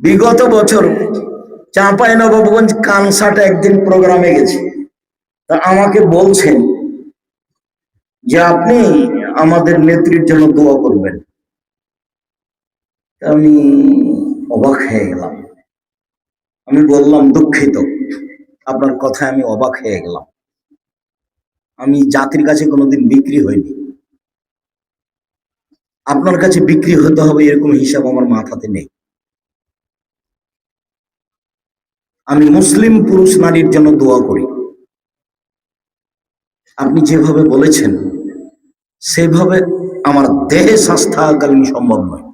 বিগত বছর চাঁপাই নবাবগঞ্জ কানসাটে একদিন প্রোগ্রামে গেছি। তা আমাকে বলছেন যে আপনি আমাদের নেত্রীর জন্য দোয়া করবেন। আমি অবাক হয়ে গেলাম। আমি বললাম, দুঃখিত, আপনার কথায় আমি অবাক হয়ে গেলাম। আমি জাতির কাছে কোনোদিন বিক্রি হইনি। আপনার কাছে বিক্রি হতে হবে এরকম হিসাব আমার মাথাতে নেই। আমি মুসলিম পুরুষ নারীর জন্য দোয়া করি। আপনি যেভাবে বলেছেন, সেভাবে আমার দেহে স্বাস্থ্য থাকাকালীন সম্ভব নয়।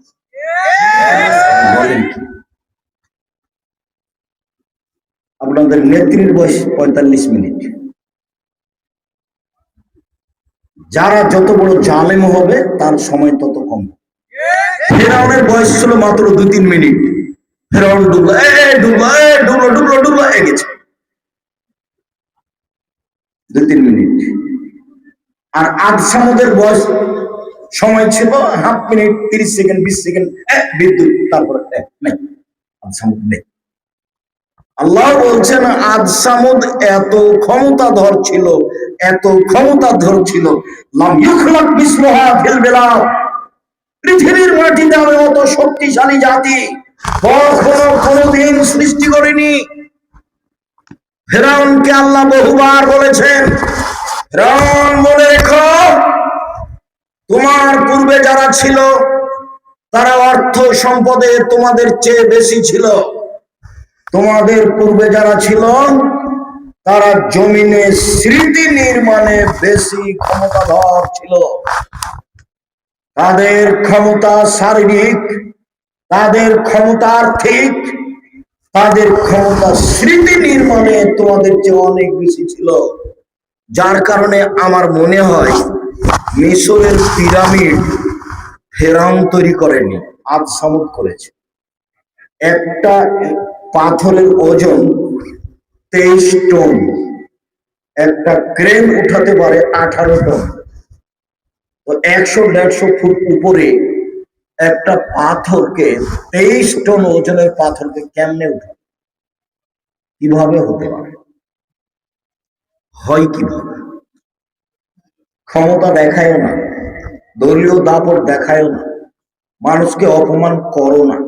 আপনাদের নেত্রীর বয়স পঁয়তাল্লিশ মিনিট। যারা যত বড় জালেম হবে, তার সময় তত কম। ফেরাউনের বয়স ছিল মাত্র দু তিন মিনিট। ফেরাউন এ এ, গেছে। তিন মিনিট। আর সামুদের বয়স সময় ছিল হাফ মিনিট তিরিশ সেকেন্ড বিশ সেকেন্ড। বিদ্যুৎ তারপরে নেই। সামুদ নেই। আল্লাহ বলছেন আজ সামুদ এত ক্ষমতাধর ছিল এত ক্ষমতাধর ছিল। পৃথিবীর মাটিতে আমি অত শক্তিশালী জাতি। কোনোদিন সৃষ্টি করেনি। ফেরাউনকে আল্লাহ বহুবার বলেছেন মনে রেখো, তোমার পূর্বে যারা ছিল, তারা অর্থ সম্পদে তোমাদের চেয়ে বেশি ছিল। তোমাদের পূর্বে যারা ছিল, তারা জমিনে স্মৃতি নির্মাণে বেশি ক্ষমতাধর ছিল। তাদের ক্ষমতা শারীরিক তাদের ক্ষমতার ঠিক, তাদের ক্ষমতা স্মৃতি নির্মাণে তোমাদের চেয়ে অনেক বেশি ছিল। যার কারণে আমার মনে হয়, মিশরের পিরামিড ফেরাউন তৈরি করেনি আজ সামুদ করেছে। একটা পাথরের ওজন তেইশ টন, একটা ক্রেন উঠাতে পারে আঠারো টন। তো একশো, দেড়শো ফুট উপরে একটা পাথরকে, তেইশ টন ওজনের পাথরকে কেমনে উঠে কীভাবে হতে পারে? হয় কীভাবে? ক্ষমতা দেখায়ও না, দলীয় দাপট দেখায়ও না, মানুষকে অপমান করো না,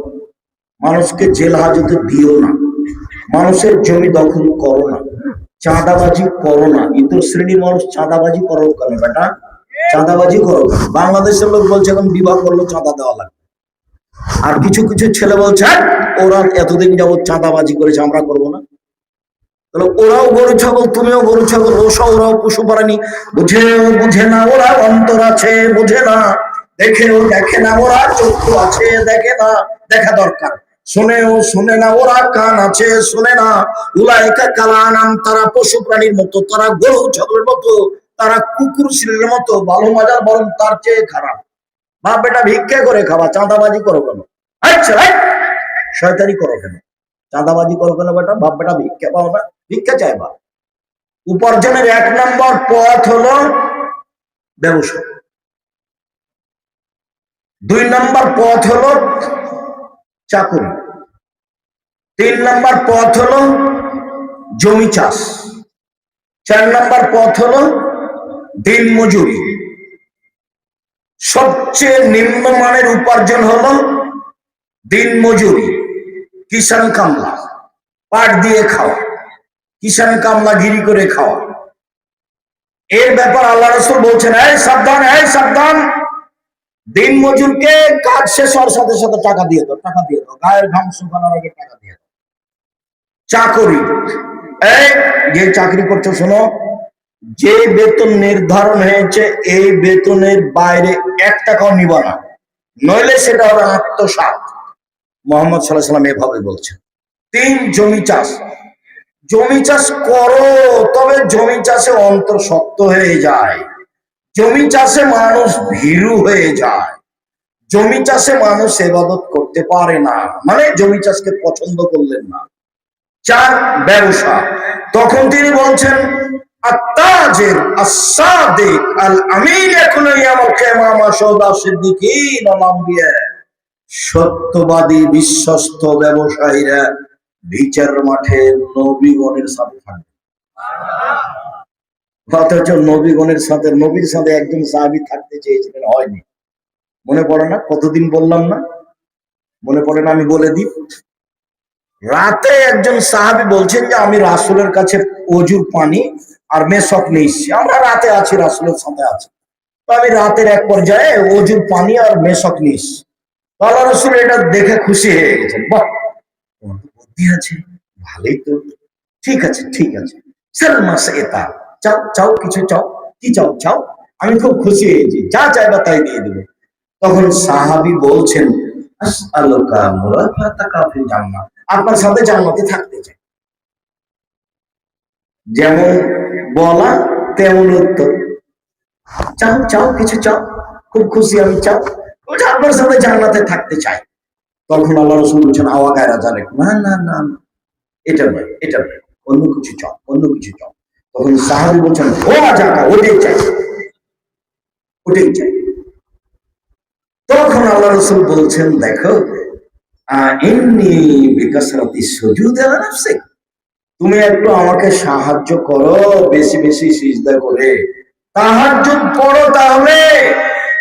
মানুষকে জেল হাজতে দিও না, মানুষের জমি দখল করো না, চাঁদাবাজি করো না, ইতর শ্রেণির মানুষ চাঁদাবাজি করো কেন বেটা? চাঁদাবাজি করো? বাংলাদেশের লোক বলছে এখন বিবাহ করল চাঁদা দেওয়া লাগবে। আর কিছু কিছু ছেলে বলছে "হ্যাট, ওরা এতদিন যাবত চাঁদাবাজি করেছে আমরা করব না। তাহলে ওরাও গরু ছাগল তুমিও গরু ছাগল ওসা ওরাও পশু প্রাণী বুঝেও বুঝে না ওরা অন্তর আছে বুঝে না। দেখেও দেখে না ওরা চক্ষু আছে দেখে না দেখা দরকার। শুনেও শুনে না ওরা কান আছে শুনে না। উলায়কা কালা নাম তারা পশু প্রাণীর মতো তারা গরু ছাগলের মতো। তারা কুকুর শিলের মতো ভালো মজার, বরং তার চেয়ে খারাপ। বাপ বেটা ভিক্ষা করে খাওয়া চাঁদাবাজি করো কেন? শয়তানি করো কেন? চাঁদাবাজি করো কেন বেটা? বাপ বেটা ভিক্ষা পাও না, ভিক্ষা চাইবা। উপার্জনের এক নম্বর পথ হলো ব্যবসা। দুই নম্বর পথ হলো চাকুরি। তিন নম্বর পথ হলো জমি চাষ। চার নম্বর পথ হলো দিন মজুরি। সবচেয়ে নিম্নমানের উপার্জন হল দিন মজুরি কিষান কামলা, পাট দিয়ে খাওয়া কিষান কামলা গিরি করে খাওয়া। এর ব্যাপার আল্লাহ রসুল বলছেন, এই সাবধান এই সাবধান। দিন মজুরকে কাজ শেষ হওয়ার সাথে সাথে টাকা দিয়ে দাও, টাকা দিয়ে দাও। গায়ের ঘাম শুকানোর আগে টাকা দিয়ে দাও। চাকরি, এই যে চাকরি করছ, শোনো যে বেতন নির্ধারণ হয়েছে, এই বেতনের বাইরে এক টাকাও নিব না। নইলে সেটা হবে আত্মসাত মোহাম্মদ সাল্লাহ সাল্লাম এভাবে বলছেন। তিন, জমি চাষ। জমি চাষ করো, তবে জমি চাষে অন্তর শক্ত হয়ে যায়। জমি চাষে মানুষ ভীরু হয়ে যায়। জমি চাষে মানুষ এবাদত করতে পারে না। মানে জমি চাষকে পছন্দ করলেন না। চার, ব্যবসা। তখন তিনি বলছেন সত্যবাদী, বিশ্বস্ত ব্যবসায়ীরা বিচার মাঠে নবীগণের সাথে থাকবে। অথচ নবীগণের সাথে, নবীর সাথে একজন সাহাবি থাকতে চেয়েছিলেন, হয়নি। মনে পড়ে না? কতদিন বললাম না? মনে পড়ে না? আমি বলে দিই। রাতে একজন সাহাবি বলছেন যে, আমি রাসুলের কাছে অজুর পানি আর মেসক নিয়ে আমরা রাতে আছি, রাসুলের সাথে আছি। তো আমি রাতের এক পর্যায়ে অজুর পানি আর মেসক নিয়ে এসছি। আল্লাহ রসুল এটা দেখে খুশি হয়ে গেছেন। বাহ আছে। ভালোই তো। ঠিক আছে ঠিক আছে। সালমাস এটা। চাও চাও কিছু চাও? কি চাও চাও? আমি খুব খুশি হয়েছি যা চাইবা তাই দিয়ে দেবো। তখন সাহাবি বলছেন, আসআলুকা মুরাফাতাকা ফিল জান্নাহ। আপনার সাথে জান্নাতে থাকতে চাই। যেমন বলা, তেমন উত্তর। চাও চাও, কিছু চাও, খুব খুশি আমি চাও। আপনার সাথে জান্নাতে থাকতে চাই। তখন আল্লাহ রসুল বলছেন আওয়া গায়রা জানে না না না। এটা নয় এটা নয়। অন্য কিছু চাও, অন্য কিছু চাও। তখন সাহাবি বলছেন ও জাকা ওটাই চাই। ওটাই চাই। তখন আল্লাহ রসুল বলছেন, দেখো তুমি একটু আমাকে সাহায্য করো, বেশি বেশি সিজদা করে। তাহাজ্জুদ পড়ো তাহলে।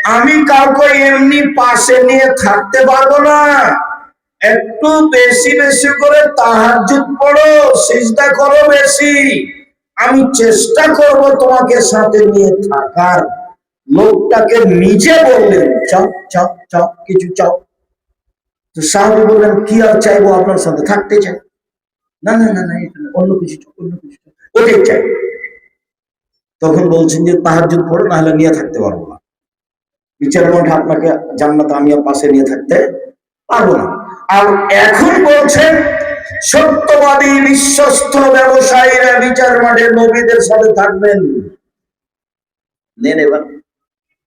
আমি কাউকে এমনি পাশে নিয়ে থাকতে পারব না। একটু বেশি বেশি করে তাহাজ্জুদ পড়ো সিজদা করো বেশি। আমি চেষ্টা করব তোমাকে সাথে নিয়ে থাকার। লোকটাকে নিজে বললেন চাও চাও চাও কিছু চাও তো সাহাবি বললেন, কি আর চাইব আপনার সাথে থাকতে চাই। না না না না অন্য কিছু অন্য কিছু ওটাই চাই। তখন বলছেন যে, তাহাজ্জুদ পড়ো না হলে নিয়ে থাকতে পারব না। বিচার মাঠে আপনাকে জান্নাত আমি পাশে নিয়ে থাকতে পারব না। আর এখন বলছেন, সত্যবাদী বিশ্বস্ত ব্যবসায়ীরা বিচার মাঠে নবীদের সাথে থাকবেন। নেন এবার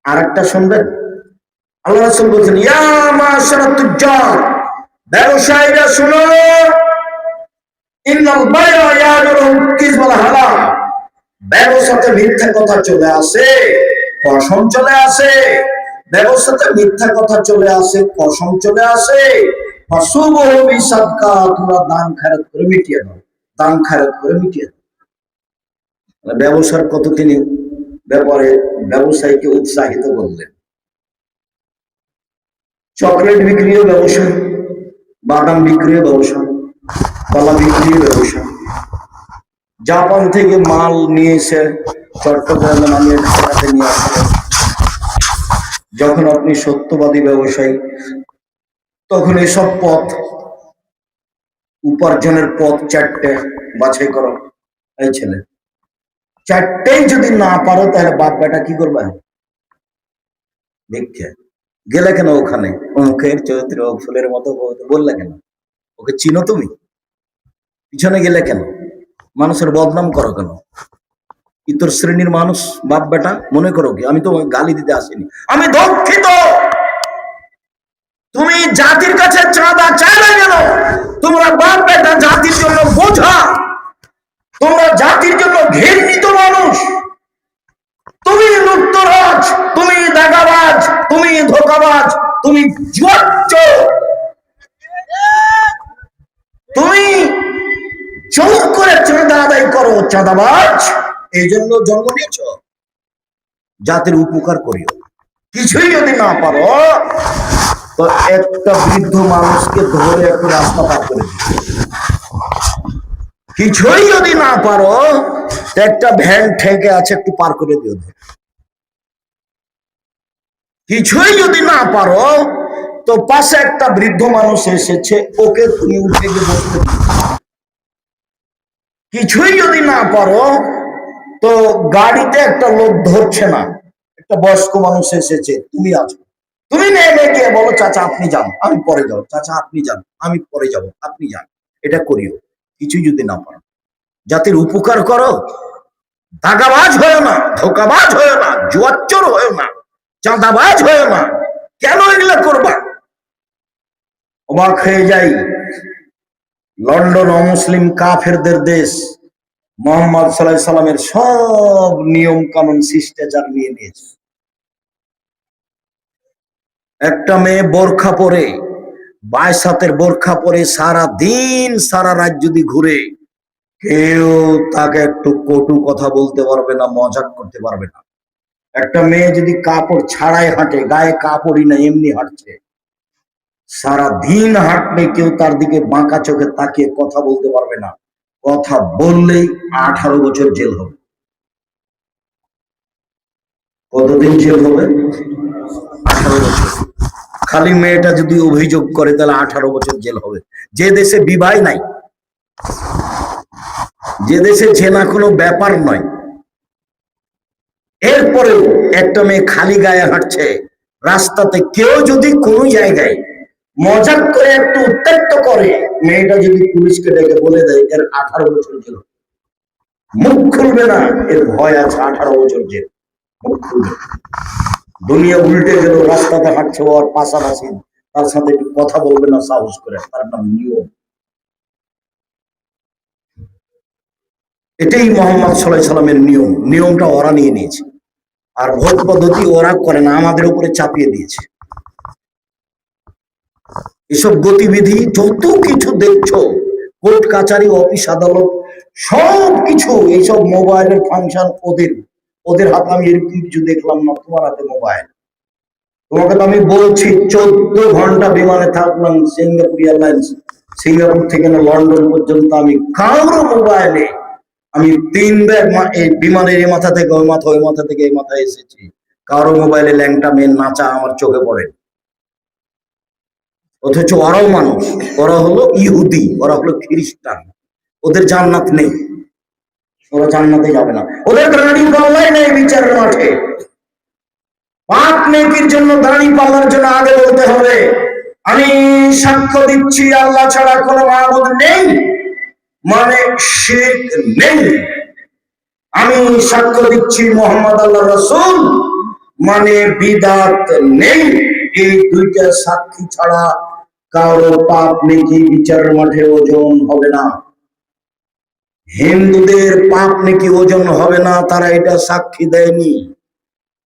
আর একটা শুনবেন? আল্লাহ রাসূল বলছেন ব্যবসায়ীরা শুনো ব্যবসাতে মিথ্যা কথা চলে আসে, কসম চলে আসে। ব্যবসাতে মিথ্যা কথা চলে আসে, কসম চলে আসে। তোমরা দান খায়রাত করে মিটিয়ে দাও, দান খায়রাত করে মিটিয়ে দাও। ব্যবসার কত তিনি ব্যাপারে ব্যবসায়ীকে উৎসাহিত করলেন? চকলেট বিক্রিও ব্যবসা, বাদাম বিক্রিও ব্যবসা, কলা বিক্রিও ব্যবসা। জাপান থেকে মাল নিয়ে এসে চট্টগ্রামে নিয়ে যখন আপনি সত্যবাদী ব্যবসায়ী, তখন এসব পথ, উপার্জনের পথ চারটে বাছাই করো, এই ছেলে। চারটেই যদি না পারো, তাহলে বাপ বেটা কি করবে? ভিক্ষে। গেলে কেন ওখানে? মুখের চরিত্র, ফুলের মতো বললে কেন? ওকে চিনো তুমি? পিছনে গেলে কেন? মানুষের বদনাম করো কেন? ইতর শ্রেণির মানুষ, বাপ বেটা? মনে করো কি? আমি তো গালি দিতে আসিনি। আমি দুঃখিত! তুমি জাতির কাছে চাঁদা চাইলে কেন? তোমরা বাপ বেটা জাতির জন্য বোঝা। তোমরা জাতির জন্য ঘৃণিত মানুষ। তুমি লুপ্তরাজ, তুমি দাগাবাজ তুমি ধোকাবাজ, তুমি তুমি জোর করে চাঁদা আদায় করো, চাঁদাবাজ। এই জন্য জন্ম নিয়েছ। জাতির উপকার করিও। কিছুই যদি না পারো, তো একটা বৃদ্ধ মানুষকে ধরে একটু রাস্তা পার করে কিছুই যদি না পারো একটা ভ্যান ঠেকে আছে, একটু পার করে দিও। ধরে। কিছুই যদি না পারো তো পাশে একটা বৃদ্ধ মানুষ এসেছে ওকে তুমি উঠে গিয়ে বসতে কিছুই যদি না পারো তো গাড়িতে একটা লোক ধরছে না একটা বয়স্ক মানুষ এসেছে তুমি আছো তুমি নেমে গিয়ে বলো চাচা আপনি যান আমি পরে যাব চাচা আপনি যান আমি পরে যাব আপনি যান এটা করিও কিছুই যদি না পারো জাতির উপকার করো দাগাবাজ হয়েও না ধোকাবাজ হয়েও না জুয়াচ্চর হয়েও না চাঁদাবাজ হয়েও না কেন এগুলো করবা? অবাক হয়ে যাই। লন্ডন অমুসলিম কাফেরদের দেশ, মোহাম্মদ সাল্লাহ সাল্লামের সব নিয়ম কানুন শিষ্টাচার নিয়ে নিয়েছে। একটা মেয়ে বোরখা পরে, বাইশ হাতের বোরখা পরে সারা দিন সারা রাত যদি ঘুরে, কেউ তাকে একটু কটু কথা বলতে পারবে না, মজাক করতে পারবে না। একটা মেয়ে যদি কাপড় ছাড়াই হাঁটে, গায়ে কাপড়ই না, এমনি হাঁটছে। সারা দিন হাঁটলে কেউ তার দিকে বাঁকা চোখে তাকিয়ে কথা বলতে পারবে না। কথা বললেই আঠারো বছর জেল হবে। কতদিন জেল হবে? আঠারো বছর। খালি মেয়েটা যদি অভিযোগ করে, তাহলে আঠারো বছর জেল হবে। যে দেশে বিবাহ নাই, যে দেশে জেনা কোনো ব্যাপার নয় এরপরেও একটা মেয়ে খালি গায়ে হাঁটছে। রাস্তাতে কেউ যদি কোনো জায়গায় মজাক করে একটু উত্ত্যক্ত করে, মেয়েটা যদি পুলিশকে ডেকে বলে দেয়, এর আঠারো বছর জেল। মুখ খুলবে না, এর ভয় আছে আঠারো বছর জেল। মুখ খুলবে দুনিয়া উল্টে গেল, রাস্তাতে হাঁটছে ও আর পাশাপাশি। তার সাথে একটু কথা বলবে না, সাহস করে। তার নাম নিয়ম। এটাই মোহাম্মদ সাল্লাহ সাল্লামের নিয়ম। নিয়মটা ওরা নিয়ে নিয়েছে। আর ভোট পদ্ধতি ওরা করে না, আমাদের উপরে চাপিয়ে দিয়েছে। এসব গতিবিধি যত কিছু দেখছ, কোর্ট, কাচারি, অফিস, আদালত, সব কিছু, এইসব মোবাইলের ফাংশন ওদের ওদের হাতে আমি এরকম কিছু দেখলাম না, তোমার হাতে মোবাইল। তোমাকে তো আমি বলছি, চোদ্দ ঘণ্টা বিমানে থাকলাম, সিঙ্গাপুর এয়ারলাইন্স, সিঙ্গাপুর থেকে না লন্ডন পর্যন্ত আমি কারও মোবাইলে আমি তিন ব্যাগ এই বিমানের এই মাথা থেকে, ওই মাথা ওই মাথা থেকে এই মাথায় এসেছি। কারও মোবাইলে ল্যাংটা মেয়ে নাচা আমার চোখে পড়ে অথচ ওরাও মানুষ। ওরা হলো ইহুদি, ওরা হলো খ্রিস্টান। ওদের জান্নাত নেই। ওরা জান্নাতে যাবে না। ওদের দাঁড়ি পাল্লাই নেই বিচারের মাঠে। পাপ নেকির জন্য দাঁড়ি পাল্লার জন্য আগে বলতে হবে। আমি সাক্ষ্য দিচ্ছি, আল্লাহ ছাড়া কোনো মাহবুদ নেই। মানে শিরক নেই। আমি সাক্ষ্য দিচ্ছি মোহাম্মদ আল্লাহ রসুল মানে বিদাত নেই। এই দুইটা সাক্ষী ছাড়া কারও পাপ নেকি বিচারের মাঠে ওজন হবে না। হিন্দুদের পাপ নাকি ওজন হবে না, তারা এটা সাক্ষী দেয়নি।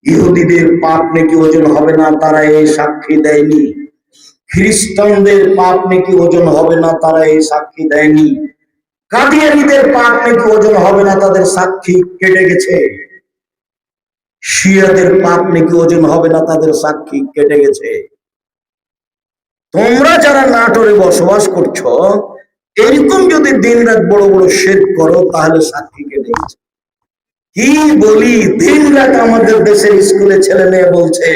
ইহুদিদের পাপ নাকি ওজন হবে না, তারা এই সাক্ষী দেয়নি। খ্রিস্টানদের পাপ নাকি ওজন হবে না, তারা এই সাক্ষী দেয়নি। কাদিয়ানিদের পাপ নাকি ওজন হবে না তাদের সাক্ষী কেটে গেছে? শিয়াদের পাপ নাকি ওজন হবে না তাদের সাক্ষী কেটে গেছে? তোমরা যারা নাটোরে বসবাস করছ, এরকম যদি দিন রাত বড় বড় শেখ করো, তাহলে সাক্ষী কেটে গেছে। কি বলি? দিন রাত আমাদের দেশের স্কুলে ছেলে মেয়ে বলছে,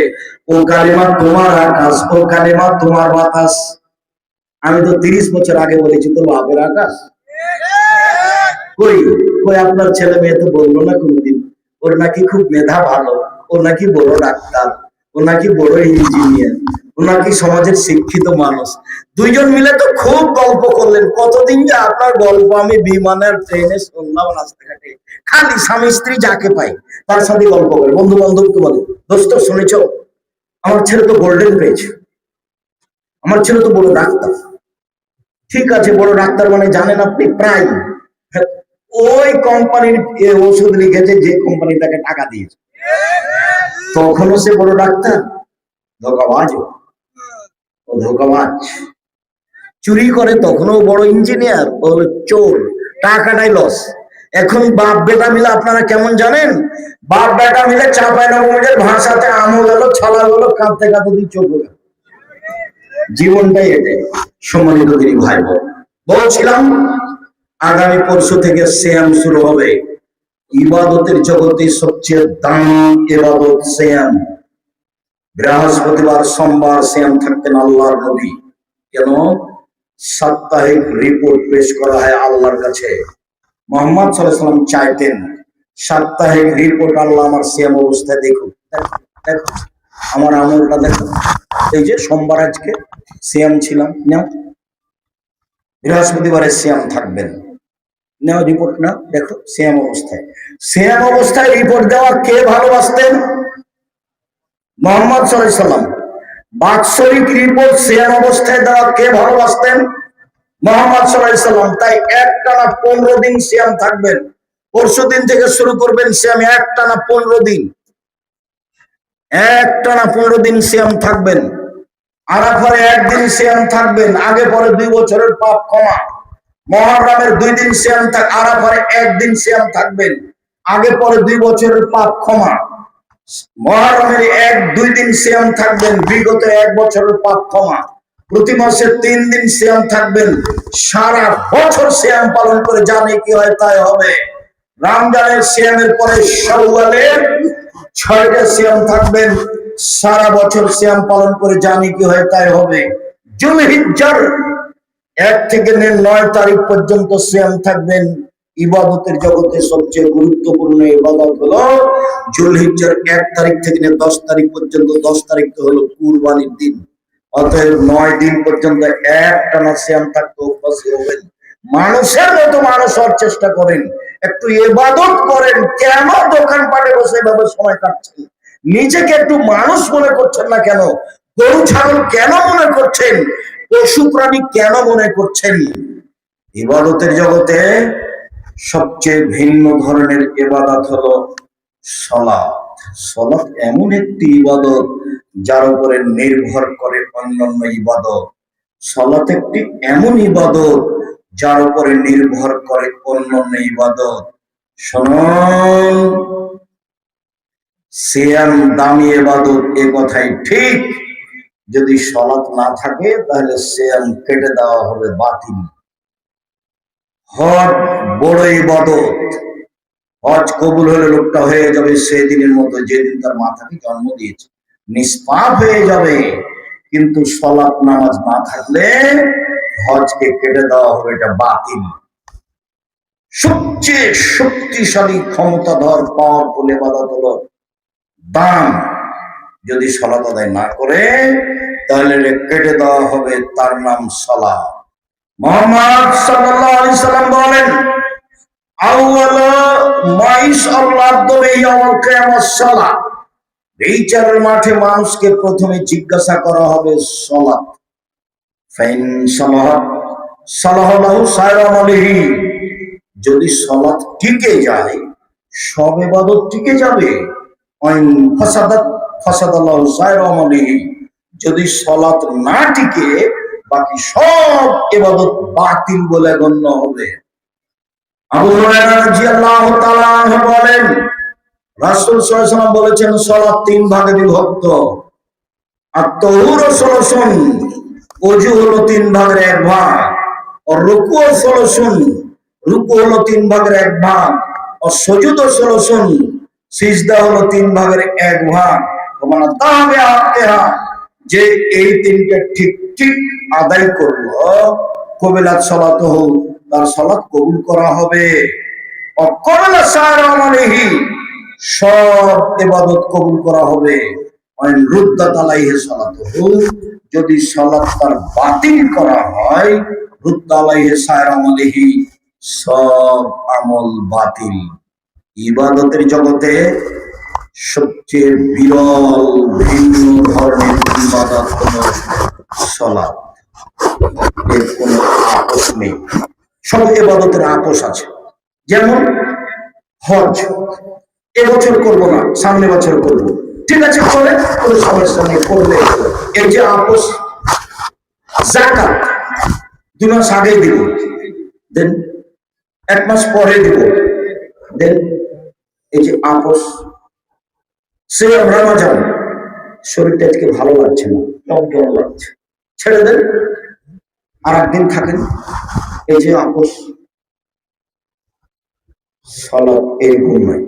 ও কালিমা, তোমার আকাশ, ও কালিমা, তোমার বাতাস। আমি তো তিরিশ বছর আগে বলেছি তো বাপের আকাশ? কই? আপনার ছেলে মেয়ে তো বলল না কোনদিন? ওর নাকি খুব মেধা ভালো। ও নাকি বড় ডাক্তার। ও নাকি বড় ইঞ্জিনিয়ার ও নাকি সমাজের শিক্ষিত মানুষ। দুইজন মিলে তো খুব গল্প করলেন। কতদিন যে আপনার গল্প আমি বিমানের ট্রেনে শুনলাম রাস্তাঘাটে। খালি স্বামী স্ত্রী যাকে পাই তার সাথে গল্প করে। বন্ধু বান্ধবকে বলে, দোস্ত, শুনেছ? আমার ছেলে তো গোল্ডেন পেয়েছে আমার ছেলে তো বড় ডাক্তার। ঠিক আছে, বড় ডাক্তার মানে জানেন আপনি, প্রায়। ওই কোম্পানির ওষুধ লিখেছে, যে কোম্পানি তাকে টাকা দিয়েছে। তখনও সে বড় ডাক্তার। ধোকাবাজ ও। ধোকাবাজ। চুরি করে তখনও বড় ইঞ্জিনিয়ার ও চোর। টাকাটাই লস এখন বাপ বেটা মিলে আপনারা কেমন জানেন? বাপ বেটা মিলে চাপায় নবমের ভাষাতে আমল হলো ছলা হলো কাঁদতে কাঁদতে দিয়ে চোখ হলো জীবনটাই এটাই। সম্মানিত দিদি ভাই বলছিলাম আগামী পরশু থেকে শ্যাম শুরু হবে। ইবাদতের জগতে সবচেয়ে দাম ইবাদত শ্যাম বৃহস্পতিবার সোমবার শ্যাম থাকতেন আল্লাহর নবী। কেন? সাপ্তাহিক রিপোর্ট পেশ করা হয় আল্লাহর কাছে। মোহাম্মদ সাল্লাম চাইতেন সাপ্তাহিক রিপোর্ট আল্লাহ আমার শ্যাম অবস্থায় দেখুক। দেখো, আমার আমলটা দেখো। এই যে সোমবার আজকে শ্যাম ছিলাম নাও। বৃহস্পতিবারে শ্যাম থাকবেন। নাও রিপোর্ট নাও দেখো শ্যাম অবস্থায়। শ্যাম অবস্থায় রিপোর্ট দেওয়া কে ভালোবাসতেন? মোহাম্মদ সাল্লাম। বাৎসরিক রিপোর্ট শ্যাম অবস্থায় দেওয়া কে ভালোবাসতেন? মোহাম্মদ সাল্লাম। তাই একটানা পনেরো দিন শ্যাম থাকবেন। পরশু দিন থেকে শুরু করবেন শ্যাম একটানা পনেরো দিন। একটানা পনেরো দিন শ্যাম থাকবেন। আরাফারে একদিন শ্যাম থাকবেন, আগে পরে দুই বছরের পাপ ক্ষমা। মহারামের দুই দিন শ্যাম থাক, আরাফারে একদিন শ্যাম থাকবেন। আগে পরে দুই বছরের পাপ ক্ষমা। মহারমের এক, দুই দিন শ্যাম থাকবেন, বিগত এক বছরের পাপ ক্ষমা। প্রতি মাসে তিন দিন শ্যাম থাকবেন, সারা বছর শ্যাম পালন করে জানে কি হয় তাই হবে। রমজানের শ্যামের পরে সওয়ালের ছয়টা শ্যাম থাকবেন, সারা বছর শ্যাম পালন করে জানি কি হয় তাই হবে। জুলহিজ্জার এক থেকে নিয়ে তারিখ পর্যন্ত শ্যাম থাকবেন। ইবাদতের জগতে সবচেয়ে গুরুত্বপূর্ণ ইবাদত হলো জুলহিজ্জার এক তারিখ থেকে নিয়ে দশ তারিখ পর্যন্ত, দশ তারিখ তো হলো কুরবানির দিন। অতএব নয় দিন পর্যন্ত এক টানা শ্যাম থাকতে অভ্যাসী হবেন। মানুষের মতো মানুষ হওয়ার চেষ্টা করেন। একটু ইবাদত করেন, কেন দোকানপাটে বসে এভাবে সময় কাটছেন? নিজেকে একটু মানুষ মনে করছেন না কেন? গরু, ছাগল কেন মনে করছেন? পশু প্রাণী কেন মনে করছেন? ইবাদতের জগতে সবচেয়ে ভিন্ন ধরনের এবাদত হলো সলাৎ। সলাৎ এমন একটি ইবাদত যার উপরে নির্ভর করে অন্যান্য ইবাদত। সলাৎ একটি এমন ইবাদত যার উপরে নির্ভর করে অন্যান্য ইবাদত। শুনুন, সিয়াম দামি এবাদত এ কথাই ঠিক। যদি সলাৎ না থাকে, তাহলে সিয়াম কেটে দেওয়া হবে বাতিল। হজ বড় ইবাদত হজ কবুল হলে লোকটা হয়ে যাবে সেদিনের মতো, যেদিন তার মাথাকে জন্ম দিয়েছে। নিষ্পাপ হয়ে যাবে, কিন্তু সলাৎ নামাজ না থাকলে হজকে কেটে দেওয়া হবে, এটা বাতিল। সবচেয়ে শক্তিশালী, ক্ষমতাধর পাওয়ারফুল এবাদত হলো দান। যদি সলাত আদায় না করে, তাহলে কেটে দেওয়া হবে তার নাম সলা মোহাম্মদ আলাইহি সাল্লাম বলেন মাঠে মানুষকে প্রথমে জিজ্ঞাসা করা হবে যদি সলাৎ টিকে যায়, সব এবাদত টিকে যাবে। যদি সলাৎ না টিকে, বাকি সব এবাদত বাতিল বলে গণ্য হবে। বলেন, রাসূল সাল্লাল্লাহু বলেছেন, সালাত তিন ভাগে বিভক্ত। আর তহুর অজু হলো তিন ভাগের এক ভাগ, আর রুকু সলসন, রুকু হলো তিন ভাগের এক ভাগ, আর সজুদ সলসন, সিজদা হলো তিন ভাগের এক ভাগ। যে এই তিনটে ঠিক ঠিক আদায় করল কবিলাত সলাত হোক তার সলাৎ কবুল করা হবে। সব ইবাদত কবুল করা হবে। যদি সালাত তার বাতিল করা হয় সব আমল বাতিল। ইবাদতের জগতে সবচেয়ে বিরল ভিন্ন ধরনের ইবাদত সলাৎ। এর কোনো আপোষ নেই। সব এবাদতের আপোষ আছে। যেমন হজ। এবছর করব না, সামনে বছর করব। ঠিক আছে করে কোনো সমস্যা নেই, করলে এই যে আপোষ, জাকাত, দু মাস আগে দিব। দেন এক মাস পরে দিব। দেন এই যে আপোষ সে রামাজান শরীরটা আজকে ভালো লাগছে না ভালো লাগছে। ছেড়ে দেন আর একদিন থাকেন। এই যে আপোষ সলাপ এরকম নয়।